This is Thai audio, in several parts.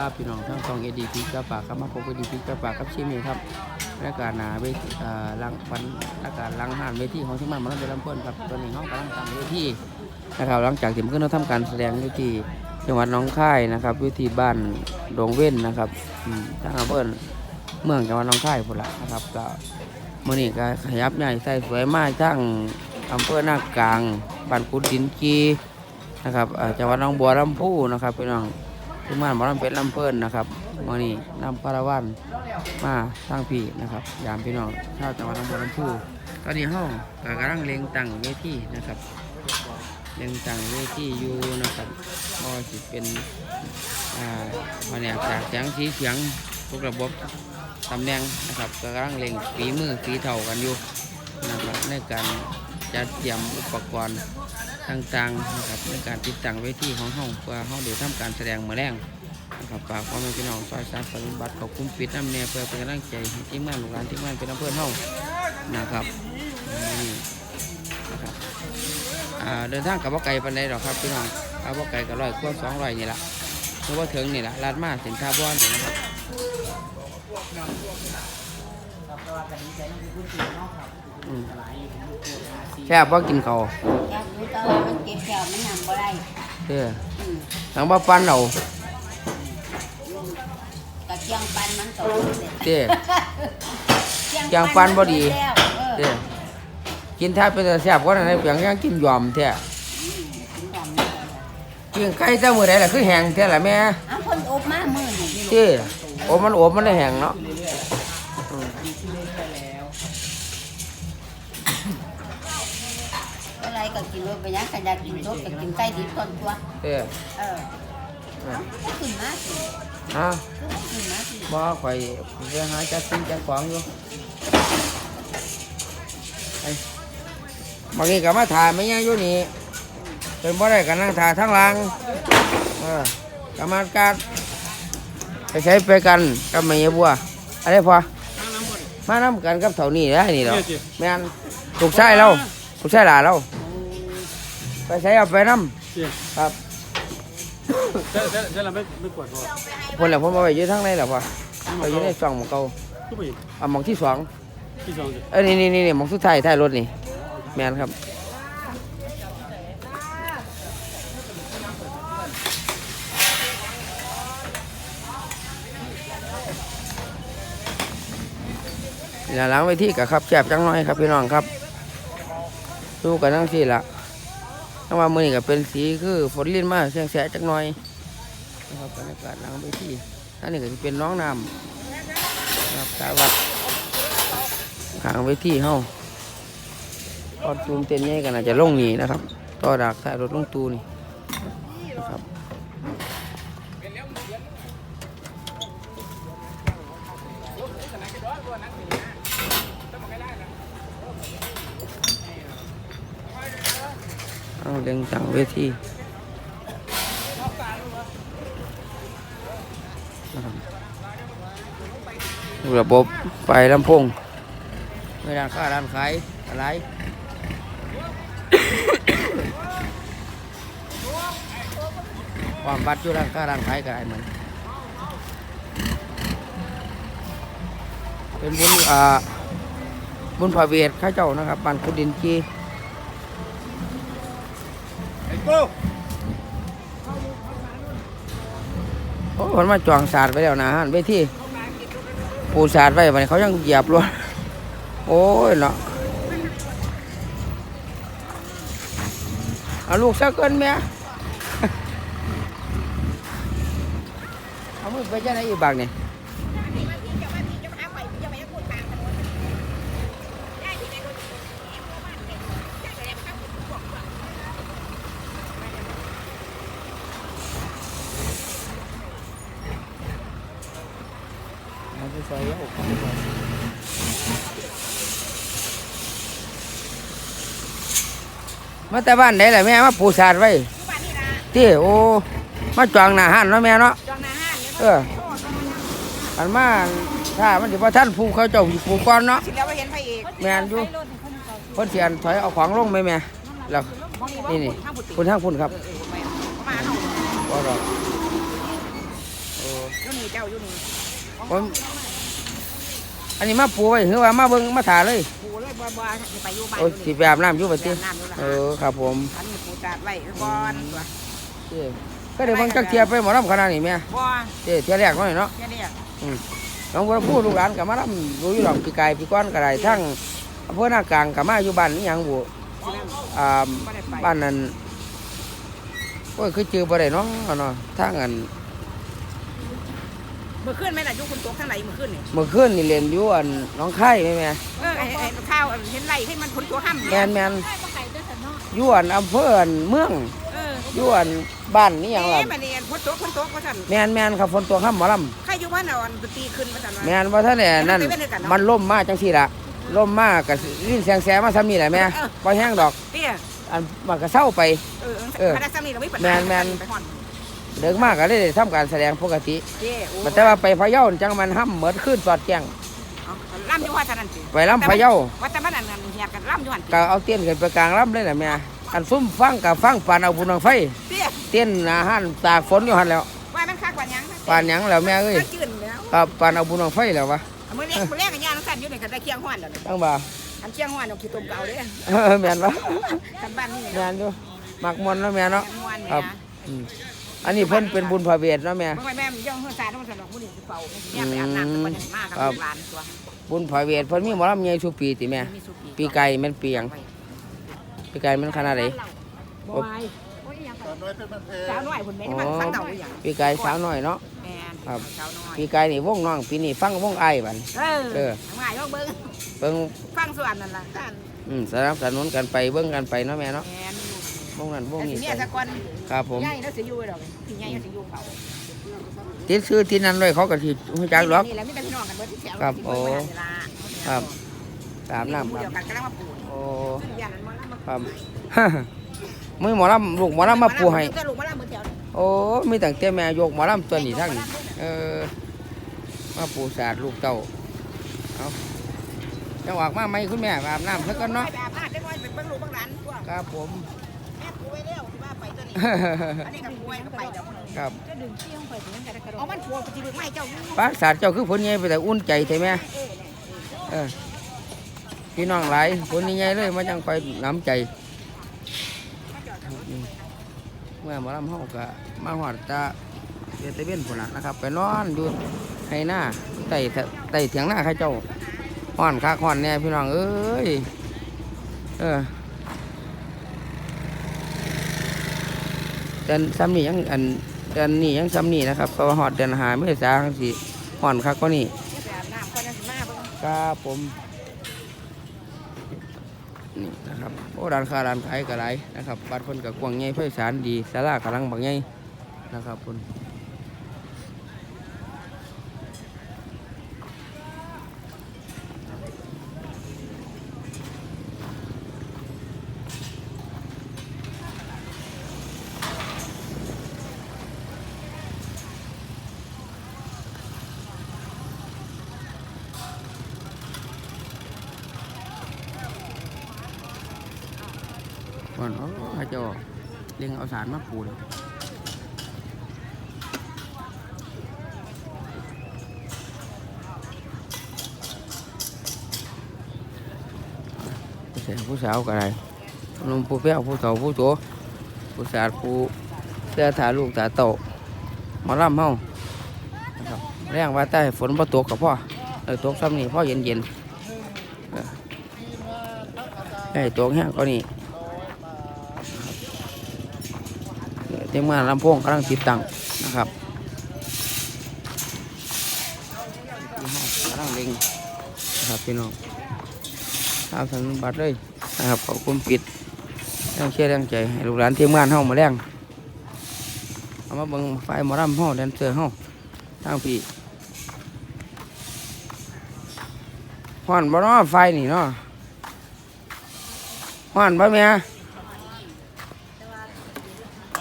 ับพี่น้องทั้งสองเอดีพีกระปากครับมาพบเอดีพีกระปากครับชิมนี่ครับรายการหนาเวทีอ่าลังฟันรายการลังหานเวทีของที่มันมาแล้วเป็นลำเพิ่นครับตอนนี้ห้องกำลังตั้งเวทีนะครับหลังจากที่มันขึ้นเราทำการแสดงเวทีจังหวัดน้องค่ายนะครับเวทีบ้านดงเว้นนะครับอืมทางอำเภอเมืองจังหวัดน้องค่ายพุ่นละนะครับก็มื่อนี้ก็ขยับใหญ่ใส่สวยมากทั้งอำเภอหน้ากลางบ้านกุดดินกีนะครับอ่าจังหวัดหนองบัวลำพูนะครับพี่น้อง ที่ม่านหมอลำเป็ดลำเพิ่นนะครับมื่อนี้นำคาราวานมาสร้างพี่นะครับ ยามพี่น้องชาวจังหวัดหนองบัวลำพูตอนนี้ห้องกำลังเล็งตังเวทีนะครับเล็งตังเวทีอยู่นะครับก็สิเป็นอ่าแผนกจากแสงสีเสียงทุกระบบตำแหน่งนะครับก็กำลังเล็งฝีมือฝีเท่ากันอยู่นะครับในการจัดเตรียมอุปกรณ์ ต่างๆนะครับในการติดตั้งเวทีของห้องเพื่อห้องเดี๋ยวทำการแสดงมือแรงนะครับฝากพ่อแม่พี่น้องซอยสามปฏิบัติเขาคุ้มปิดน้ำเนี่ยเพื่อเป็นกำลังใจให้ทีมงานลูกหลานทีมงานเป็นน้ำเพื่อนห้องนะครับนี่นะครับเดินทางกับว่ไกลปันใดหรอกครับพี่น้องเอาว่ไกลกับร้อยกว่าสองร้อยนี่ละเพราะว่าถึงนี่ละลาดมาสินค้าบ้านนี่นะครับ อืมแค่ว่ากินเขาวอยากรู้ตัวมันเก็บแก้วมันนำบ่ได้เด้ออืมทางบ้านปันเรากะเจียงปันมันตกเสร็จเด้อเจียงปันบ่ดีเอเด้ออกินแทบเป็นแต่แซ่บกว่านั้นเพียงยังกินยอมแท้ถึงดำเลยกินไก่เจ้ามือใดล่ะคือแห้งแท้ล่ะแม่ เอาคนอบมามือนี่เด้อโอ้มันโอบมันได้แห้งเนาะอืม อะไร ก็กินรสไปยังกันอยากกินรสก็กินไก่ดิบก่อนตัวเด้อเออเอาก็ขึ้นมาสิฮะก็ขึ้นมาสิบ่ข่อยไปหาจัดสิ่งจัดของอยู่ไปบางทีก็มาถ่ายไม่ยังอยู่นี่เป็นบ่ได้ก็นั่งถ่ายทั้งหลังเออกรรมการไปใช้ไปกันกับแม่ยายบัวอะไรพอมานํกันกับเท่านี้ได้นี่เหรอแม่นถูกใช่เราถูกใช่หลาเรา ไปใช้เอาไปนํครับเดี๋ยวเดี๋ยวเดี๋ยวเราไม่ไม่กวดพอคนละผมเอาไปอยืดทั้งในแหละพอไปอยืดในช่องของเขาทุกปีเอาหมองที่สองที่สองสิเอ้ยนี่นี่นี่นี่หมองสุดท้ายท้ายรถนี่แมนครับนี่ล่ะหล้างไว้ที่กับครับแคบจังน้อยครับพี่น้องครับดูกันทั้งสี่ละ ทั้งว่ามือนี่ก็เป็นสีคือฝนลิ้นมาแสงแสจังน้อยนะครับบรรยากาศหล้างไปที่ท่านนี่ก็จะเป็นน้องน้ำนะครับตาวัดขางไว้ที่เฮาตอนตูมเต้นใหญ่กันอาจจะลงนี่นะครับ ต่อดักถ่ายรถลงตูนี่ เอาเร่งตั้งเวทีระบบไฟลำโพงไม่ร้าค้าร้านขายอะไรความบัดอยู่ร้านค้าร้านขายก็ได้เหมือนเป็นบุญอ่าบุญพระเวทข้าเจ้านะครับบ้านคุดินจี โอ้คนมาจองศาสตร์ไว้แล้วนะฮะไปที่ปูศาสตร์ไว้บัดนี้เขายังเหยียบรถโอ้ยเนาะเอาลูกซะเกินแม่เอามือไปจะไหนอีกบางเนี่ยเอาไปใส่แล้ว มาแต่บ้านไหนล่ะแม่มาปูศาสตร์ไว้ที่โอ้มาจองหน้าห้านเนาะแม่เนาะ จองหน้าห้านเนี่ยเออ อันมาถ้ามันสิบ่ท่านผูกเขาเจ้าสิผูกก่อนเนาะ สิแล้วว่าเห็นพระเอกแม่นอยู่ เพิ่นเสียนถอยเอาของลงไหมแม่แล้วนี่นี่คุณทางคุณครับมาเนาะบ่ดอกโอ้ อยู่นี่เจ้าอยู่นี่ผม อันนี้มาปูไว้คือว่ามาเบิ่งมาถ่าเลยปูเลยบ่บ่สิไปอยู่บ้านโอ้ยสิไปอาบน้ำอยู่บัดนี้น้ำอยู่ละเออครับผมอันนี้ปูตาดไว้ก่อนตัวเจ้ก็เดี๋ยวเบิ่งจักเทียบไปหมอลำขนาดนี้แม่บ่เจ้เทียแรกน้อยเนาะแค่นี้น้องบัวพูลูกหลานกับมาลำรู้อยู่หรอกปีกายปีก้อนก็ได้ทั้งอำเภอหน้ากลางกับมาอยู่บ้านนี่ยังบุอ่าบ้านนั้นโอ้ยคือจือบ่ได้เนาะเนาะทางอัน เมื่อคืนแม่น่ะอยู่คุณตกทางไหนเมื่อคืนนี่เมื่อคืนนี่เรียนอยู่อันหน้องไข่แม่แม่เออไอ้ไอ้ข้าวเห็นไรให้มันคนตัวห้ำแมนแมนอยู่อันอำเภออันเมืองเอออยู่อันบ้านนี่ยังล่ะเอ๊ะมันเรียนคนตัวคนตัวว่าท่านแมนแมนครับฝนตัวข้ามหมอลใครอยู่บ้านอ่อนตีขึ้นมาท่านำแมนว่าท่านเนี่ยนั่นมันล่มมาจังสี่ละล่มมากับลิ้นแสงแสมาซ้ำนี่แหละแม่พอแห้งดอก เตี้ยอันมันก็เศร้าไป เออเอเอออคณะสามีเราไม่ปัญแม่นแม่นไปห่อน เดิกมากก็เลยได้ทำการแสดงปกติเจ้โอ้แต่ว่าไปพะเยาจังมันห้ำเหมือนขึ้นสอดแจ้งล่ำอยู่ว่าท่านนั่นสิไปลำพะเยา ว่าแต่มันอันนั้นเฮียกันล่ำอยู่หันก็เอาเตี้ยนขึ้นไปกลางลำเลยนะแม่อันซุ่มฟังกับฟังปานเอาบุญเอาไฟเตี้ยเตี้ยนอาหารตากฝนอยู่หันแล้วว่ามันคักกว่าหยังปานหยังแล้วแม่เอ้ยมันจืดแล้วครับปานเอาบุญเอาไฟแล้ววะมื้อนี้มื้อแรกกันย่างสั่นอยู่ในกันได้เคียงห้อนแล้วตั้งบ่า อันเคียงห้อนเอาขี้ต้มเก่าเด้เออแม่นวะกันบ้านนี่แม่นอยู่มักมวนเนาะ แม่เนาะม่วนครัแม่บอืม อันนี้เพิ่นเป็นบุญพระเวทเนาะแม่ เมื่อแม่ย่องเฮือซาต้องสนอกมื้อนี้สิเฝ้าแม่ไปอาบน้ำตะวันมากกับหลานตัวบุญพระเวทเพิ่นมีหมอลำใหญ่ทุกปีติแม่ มีสุกี้ปีไก่แม่นปีหยังปีไก่แม่นขนาดใดบอยสาวน้อยคุณแม่ที่มันฟังเต่าอยู่อย่างปีไก่สาวน้อยเนาะ แม่นครับสาวน้อยปีไก่นี่วงน้องปีนี้ฟังวงไอ้ายบัดเออเออทำไงยกเบิ้งเบิ่งฟังส่วนนั่นล่ะท่านอืมสนับสนุนกันไปเบิ่งกันไปเนาะแม่เนาะแม่น วงนั้นวงแต่นี้สิไปเนี่ยสักคนครับผม ใหญ่แล้วสิอยู่ดอกพี่ใหญ่แล้วสิอยู่เขาติดซื้อที่นั่นเลยเขาก็สิฮู้จักหรอก นี่แหละมีแต่พี่น้องกันเบิดที่แถวครับที่โอ้เบิ่งเวลาครับตามน้ำผู้คเดีรัยบวกันกำลังมาปลูกโอ้ซึ่งอย่างนั้นมันมาครับ มือหมอลำลูกหมอลำมาปูให้จะลูกมาแล้วมือแถวนี่โอ้มีตั้งแต่แม่ยกหมอลำตัวนี้ทั้งนี้เออมาปูสาดลูกเต้าเอาจังหวะมาไหมคุณแม่อาบน้ำแล้วก็เนาะไปอาบน้ำจังหน่อยไปเบิ่งลูกเบิ่งหลานตัว ครับผม แม่ปูไว้แล้วที่ว่าไปตัวนี้อันนี้ก็ปูไว้ก็ไปเดี๋ยวครับจะดึงเที่ยงไปถึงนั้นก็ได้เอามันปูกูสิดึงไม่เจ้าอยู่ป้าสาดเจ้าคือผลใหญ่ไปแต่อุ่นใจใช่ไหมเออพี่น้องหลายผลใหญ่เลยมาจังคอยน้ำใจเมื่อหมอลำห้องก็มาหอดตาเดือดตะเวนพุ่นละนะครับ ไปนอนอยู่ให้หน้าไต่เถไต่เถียงหน้าเข้าเจ้าห้อนคักห้อนแน่พี่น้องเอ้ยเออ เดือนซ้ำนี่ยังอันเดือนนี้ยังซ้ำนี่นะครับเพราะว่าหอดเดือนหาไม่ษาจังสิห้อนคักก็นี่ไปอาบน้ำก่อนจะสิมาเบิ่งครับผมนี่นะครับโอ้ร้านค้าร้านขายก็หลายนะครับบัตรเพิ่นกับกว้างใหญ่ไพศาลดีศาลากำลังบางใหญ่นะครับเพิ่ อนโอ้เจ้าเลี้ยงเอาสารมาปูเลยผู้สาวผู้สาวก็ได้หนุ่มผู้เปี้ยวผู้เฒ่าผู้โตผู้สาวผู้เสื้อถาลูกถาโตมาล่ำเฮานะครับแรงว่าใต้ฝนบ่ตกกับพ่อเออตกซ้ำนี่พ่อเย็นเย็นๆเออให้ตกแห้งก็นี่ เต็มงานลำโพงกำลังติดตั้งนะครับกำลังเล็งนะครับพี่น้องทำสันบัตรเลยนะครับขอบคุณปิดแรงเชื่อแรงใจให้ลูกหลานเทีมงานเฮามาแรงเอามาเบิ่งไฟมอลำเฮาแดนเซอร์เฮาทางพี่ฮ้อนบ่เนาะไฟนี่เนาะฮ้อนบ่แม่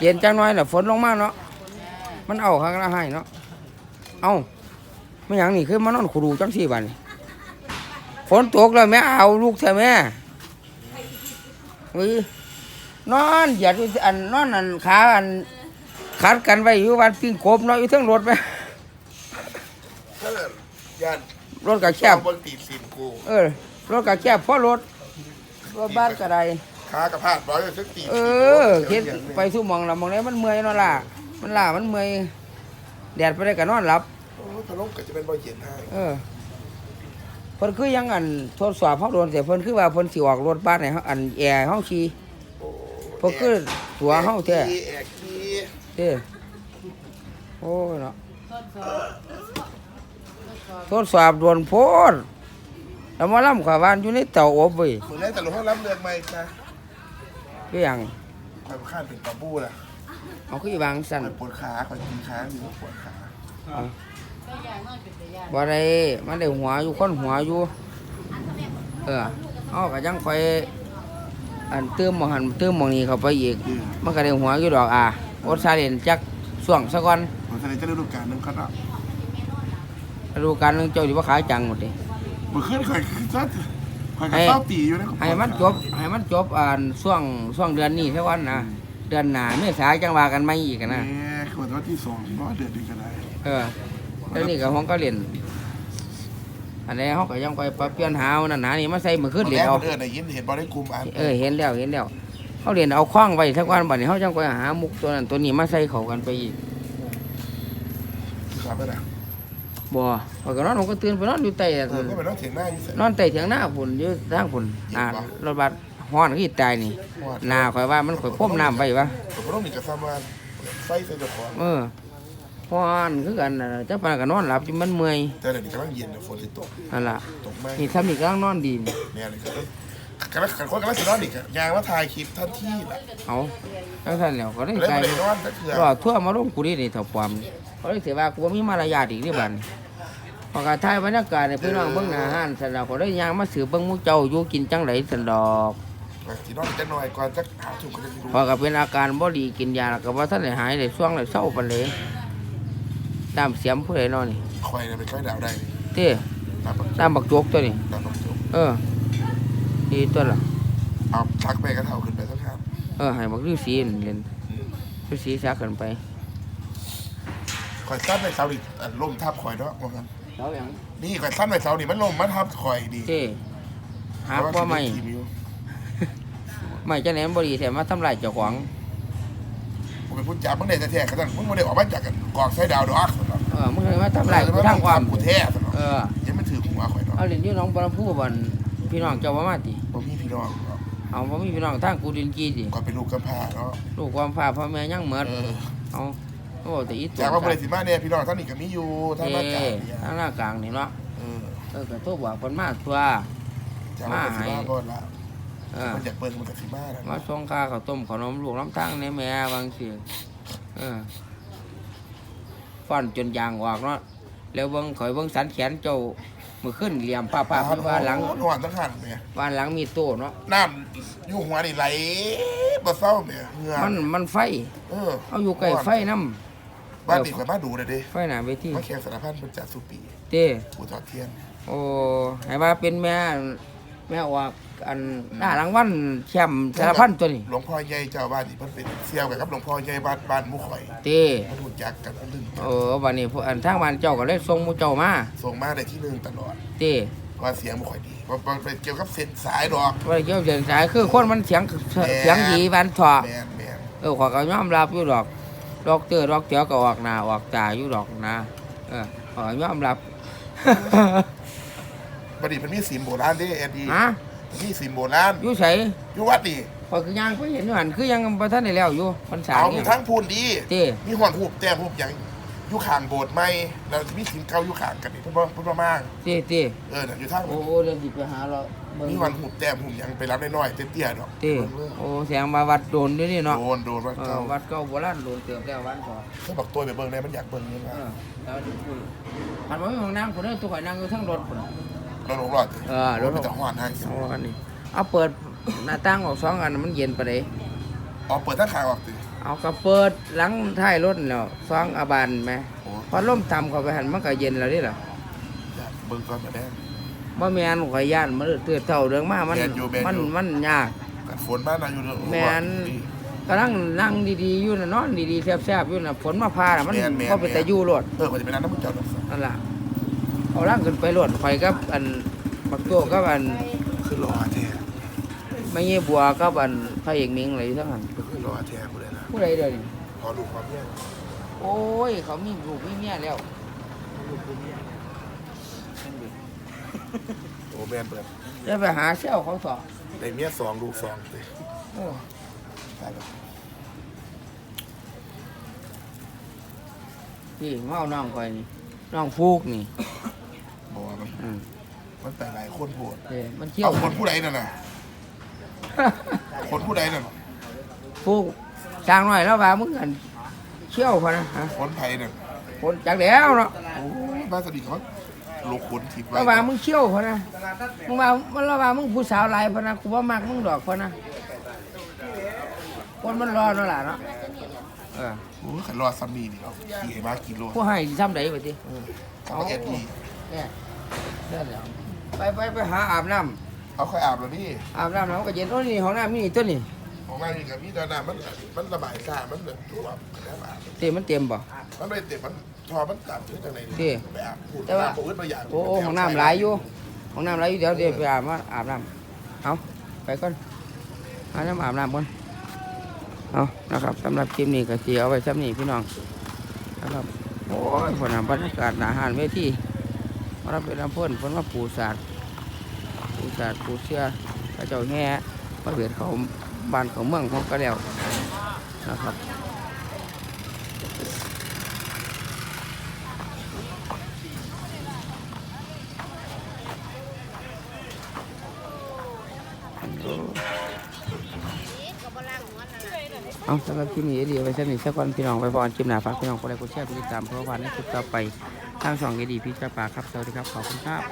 เย็นจังน้อยน่ะฝนลงมาเนาะมันเอาข้างละให้เนาะเอาไม่หยังนี่คือมานนอนขรูจังสี่บันฝนตกแล้วแม่เอาลูกเถอแม่เฮ้ยนอนเหยียดอยู่อันนอนอันขาอันขัดกันไว้อยู่วันปิ้งโคบเนาะอยู่ทั้งรถไหมรถก็แคบเออรถก็แคบเพราะรถรถบ้านก็ได้ ขากระพาดบ่อยสักตีเออเฮ็ดไปสู่หมองละหมองไหนมันเมื่อยเนาะล่ะ มันล่ามันเมื่อยแดดไปได้ก็นอนหลับโอ้ยพะโล้ก็จะเป็นบ่อยเย็นให้เออเพิ่นคือยังอันทดสอบเฮาโดนแต่เพิ่นคือว่าเพิ่นสิออกรถบ้านให้เฮาอันแอร์เฮาขี่โอ้เพิ่นคือตัวเฮาแท้แอกกี้เด้โอ้ยเนาะทดสอบโดนโพดแล้วมาล่ำขวาวานอยู่ในเตาอบเว้ยมือแรกแต่หลวงพ่อรับเรืองไหมคะ คือหยังคอยข้านเป็นปลาบูล่ะเอาคือวางสั่นคอยปวดขาคอยกินขาอยู่ปวดขาบ่ได้มันได้หัวอยู่คนหัวอยู่ เออเอาก็ยังคอยอันเติมหมองหันเติมหมองนี้เข้าไปอีกอืมมันก็ได้หัวอยู่ดอกอะอดซาเล่นจักช่วงซะก่อนผมแสดงจะได้รูปการนึงครับอะฤดูกาลหนึงเจ้าสิบ่ขายจังหมดเด้มือขึ้นคอยซัด คอยกให้ระเซ้าตีอยู่นะให้มันจบให้มันจบอ่านช่วงช่วงเดือนนี้ซะก่อนนะเดือนหน้าเมษาจังว่ากันใหม่อีกอะนะนี่คนว่าที่สองร้อยเดือนนี้ก็ได้เออแล้วนี่ก็ห้องก็เรียนอันนี้เขาก็ยังไปปรับเปลี่ยนหาเอานั่นหานี่มาใส่มือขึ้นคนเรีแรยนกเอาคนเดินได้ยินเห็นบอลได้กลุ่มอ่านเออเห็นแล้วเห็นแล้วเขาเรียนเอาคล้องไว้สักวันบัดนี้เขาจังไปหามุกตัวนั้นตัวนี้มาใส่เขากันไปอีกครับนะ บ่พอยก็นอนผมก็ตื่นไปนอนอยู่ใต้เออก็เป็นน้องเถียงหน้าอยู่เสร็จ นอนใต้เถียงหน้าฝุ่นอยู่ทางฝุ่นอ่ารถบัสฮ้อนขี้ตายนี่หน้าข่อยว่ามันข่อยพ่มน้ำไว้วะผมต้องมีกระซ้ำว่าไฟใส่เจ้าของเออฮ้อนคือกันน่ะเจ้าปานก็นอนหลับจนมันเมื่อยแต่เดี๋ยวนี้กำลังเย็นเดี๋ยวฝนจะตกนั่นล่ะตกไหมนี่ซ้ำอีกกำลังนอนดีนี่เนี่ยเลยครับกำลังคนกำลังจะนอนอีกอะยางว่าถ่ายคลิปท่านที่แหละเอาจังซั่นแล้วก็ได้เลยกลายไม่เป็นได้นอนก็คือรอทั่วมาลงกูนี่นี่เถ่าปลอมเขาเลยเสียว่ากูบ่มีมารยาทอีกนี่บัด พอกระทายบรรยากาศในพี่น้องเบิ่งหน้าห้านสันดอกเขาได้ยางมาสืบเบิ่งหมู่เจ้าอยู่กินจังไดสันดอกที่นอนจะหน่อยก่อนจะหาถูกก็จะรู้พอก็เป็นอาการบ่ดีกินยาแล้วก็บ่ทันได้หายได้ช่วงได้เศร้าปานเลยตามเสียมผู้ใดเนอนนี่คอยเนี่ยไปค่อยดาวได้เต้ตามตามบักโจกตัวนี้ตามจบเออดีตัวล่ะเอาชักไปกระเท่าขึ้นไปสักครั้งเออให้บักฤาษีนั่นเล่นฤาษีซักกันไปคอยสั้นไปเสาดิล่มทับคอยเนาะว่างั้น เจ้าหยังนี่คอยสั้นไปเสาดิมันล่มมันทับคอยดีเต้หาว่าไม่ไม่จังไหนมันบ่ดีแท้มาทำลายเจ้าของผมเป็นผู้จับมึงได้แท้ๆกระทั่งมึงไม่ได้ออกมาจากกันกองไส้ดาวดอกเออมึงเลยมาทำลายกูทางความกูแท้สนองเออยังไม่ถือหัวคอยเนาะเอาเรียนอยู่หน้องบัวลำพูบ่นพี่น้องเจ้าว่ามาติผมมีพี่น้องเอาบ่มีพี่น้องทางกูดินกีติก่อนเป็นลูกกำพร้าเนาะลูกความฟ้าพ่อแม่ยังเหมือนเออเอา โอ้แต่อีตัวจากว่าบริสิมาเนี่ยพี่น้องท่านนี่ก็มีอยู่ท่านเอ้มากาเนี่ยทางหน้ากลางนี่เนาะเออเออก็โทรบอกเพิ่นมาตัวจากว่าบริสิมาก่อนละเออมันอยากเปิดมันกับสิมาแล้วมาส่งค่าข้าวต้มขนมลูกน้ำทั้งในแม่บางสิเออฟันจนยางออกเนาะแล้วเบิ่งข่อยเบิ่งสันแขนเจ้ามือขึ้นเหลี่ยมป้าป้าคือว่าหลังหวานตั้งหันเนี่ยบ้านหลังมีโต้เนาะน้ำอยู่หัวนี่ไหลบ่เศร้าเนี่ยเหงื่อมันมันไฟ เออเอาอยู่ใกล้ไฟน้ บ้านนี่ข่อยบ้านดูเลยดิำไฟหน้าเวทีมาแข่งสารพันเป็นจัดสุปีเต้ปูทอดเทียน โอ้ให้ว่าเป็นแม่แม่ออกอันหน้ารางวัลแชมป์สารพันตัวนี้หลวงพ่อใหญ่เจ้าบ้านนี่เพิ่นเป็นเสี่ยวกันครับหลวงพ่อใหญ่บ้านบ้านหมุข่อยเต้มันรู้จักกันมันลึงโอ้วันนี้พวกอันทางบ้านเจ้าก็เลยส่งหมูเจ้ามาส่งมาได้ที่หนึ่งตลอดเต้ว่าเสียงหมุข่อยดีว่าว่าเป็นเกี่ยวกับเส้นสายดอกว่าเกี่ยวเสียงสายคือคนมันเสียงเสียงดีวันถอแมนแมนเออขอยก็ยอมรับอยู่ดอก ดอกเตอร์ดอกเตียวก็ออกหน้าออกตาอยู่ดอกนะเออขอยยอมรับบัดนี้มันมีสีมโบราณเด้เอ็ดดีฮะมันมีสีมโบราณอยู่ไสอยู่วัดนี่ขอยคือย่างก็เห็นอยู่หันคือยังบ่ทันได้แล้วอยู่พรรษาเอามีเนี่ยทั้งพูนดีเต้มีห่วงหูบแต้มหูบหยัง อยู่ข้างโบสถ์ใหม่แล้วมีสินเก่าอยู่ข้างกันนี่เพิ่นบ่เพิ่นบ่มางเต้เต้เออน่ะอยู่ทางโอ้เดี๋ยวสิไปหาเราเบิ่งมีห่วงหูบแต้มหูบหยังไปรับน้อยๆเตี้ยๆดอกเต้โอ้เสียงมาวัดโดนด้วยนี่เนาะโดนโดนวัดเออเก่าวัดเก่าโบราณโดนเติมแล้ววันก่อนเขาบอกตัวไปเบิ่งได้มันอยากเบิ่งนี่เอว่าอแล้วดูคุยหันมาห้องน้ำคนนี้ตัวข่อยนั่งอยู่ทั้งรถคนเราลงรอดเออรถ มันจะฮ้อนให้เอาอันนี้เอาเปิดหน้าต่างออกสองอันมันเย็นไปเลยอ๋อเปิดทั้งขางออกติ เอากระเปิดหลังท้ายรถแล้วสองอาบานไหมโอ้พอลมต่ำเข้าไปหันมันก็เย็นแล้วนี่แหละอยากเบิ่งก่อนมาแดงบ่แม่นข่อยย่านมันเตือนเท่าเรื่องมามันแม่นอยู่แม่นอยู่ มันมันยาก กัดฝนบ้านเราอยู่เด้อแม่น กำลังนั่งดีๆอยู่น่ะนอนดีๆแซ่บๆอยู่น่ะฝนมาพาน่ะมันแม่นแม่นก็ไปแต่อยู่รถเออมันจะเป็นน้ำน้ำมันเจ้าดอกนั่นล่ะเอาล่างขึ้นไปโหลดไฟกับอันบักโตกับอันคือรอแท้ไม่เงี้ยบัวกับอันพระเอกมิงอะไรทั้งนั้นคือรอแท้กูเลยนะ ผู้ใดเดี๋ยวนี้ขอดูความเนี่ยโอ้ย เขามีลูกมีเมียแล้วโอ้แมนเปิดจะไปหาเชี่ยวเขาสอบได้เมียสองลูกสองเลยโอ้ได้ปะที่เมาน้องคอยนี่น้องฟูกนี่บอกว่ามันอืมมันแต่หลายคนโหดเด้มันเที่ยวเอาคนผู้ใดนั่นน่ะคนผู้ใดนั่นฟูก จางหน่อยแล้วว่ามึงกันเชี่ยวพอนะฮะคนไทยนั่นคนจากแล้วเนาะโอ้บ้านสนิทเขาลูกคนทิพย์ไว้แล้วว่ามึงเชี่ยวพอนะมึงว่ามันแล้วว่ามึงผู้สาวหลายพอนะกูว่ามักมึงดอกพอนะคนมันรอเนาะล่ะเนาะเออโอ้ยขันรอซัมมี่นี่เอาขี่ให้มากิโลผู้ให้สิทำไดไปดิเอาเอ็ดดีเนี่ยเด้อเดี๋ยวไปไปไปหาอาบน้เอาค่อยอาบแล้วนี่ำอาบน้ำแล้วก็เย็นโอ้นี่ห้องน้ำนี่ตัวนี่ ของนายนี่กับพี่ดานามันมันระบายซ่ามันแบบตัวแบบอาบเต็มมันเต็มบ่ มันไม่เต็มมันทอมันตัดถึงจังไหนที่แบบพูดแต่ว่าโอ้ยประหยัดโอ้โอ้ห้องน้ำหลายอยู่ห้องน้ำหลายอยู่เดี๋ยวเดี๋ยวไปอาบมาอาบน้ำเอาไปก่อนอาบน้ำอาบน้ำก่อนเอานะครับสำหรับคลิปนี้ก็เสียเอาไว้ซ้ำนี้พี่น้องนะครับโอ้ยผลงานบรรยากาศหนาหารเวทีมารับเป็นลำเพิ่นเพิ่นว่าปูศาสตร์ปูศาสตร์ปูเสื้อพระเจ้าแห่มาเบียดเขา บ้านเขาเมืองของก็แล้วนะครับเอาสำหรับคลิปนี้เดียวไว้สนิดสักวันพี่น้องไปพรคลิปหนาฝากพี่น้องกดไลค์กดแชร์กดติดตามเพื่อวันในคลิปต่อไปทางสองเอดีพี่กระปาครับสวัสดีครับขอบคุณครับ